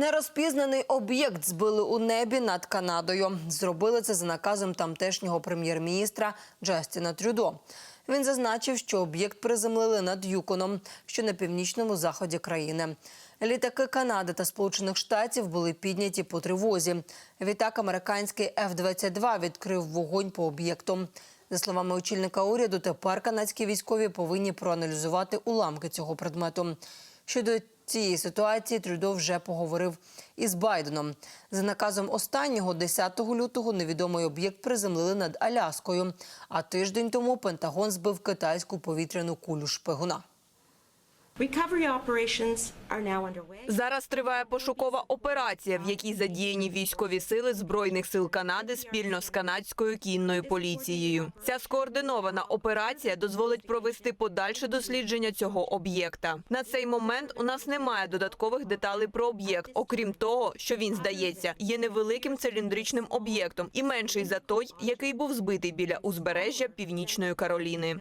Нерозпізнаний об'єкт збили у небі над Канадою. Зробили це за наказом тамтешнього прем'єр-міністра Джастіна Трюдо. Він зазначив, що об'єкт приземлили над Юконом, що на північному заході країни. Літаки Канади та Сполучених Штатів були підняті по тривозі. Відтак американський F-22 відкрив вогонь по об'єкту. За словами очільника уряду, тепер канадські військові повинні проаналізувати уламки цього предмету. Щодо цієї ситуації Трюдо вже поговорив із Байденом. За наказом останнього, 10 лютого, невідомий об'єкт приземлили над Аляскою. А тиждень тому Пентагон збив китайську повітряну кулю шпигуна. Зараз триває пошукова операція, в якій задіяні військові сили збройних сил Канади спільно з канадською кінною поліцією. Ця скоординована операція дозволить провести подальше дослідження цього об'єкта. На цей момент у нас немає додаткових деталей про об'єкт, окрім того, що він здається, є невеликим циліндричним об'єктом і менший за той, який був збитий біля узбережжя Північної Кароліни.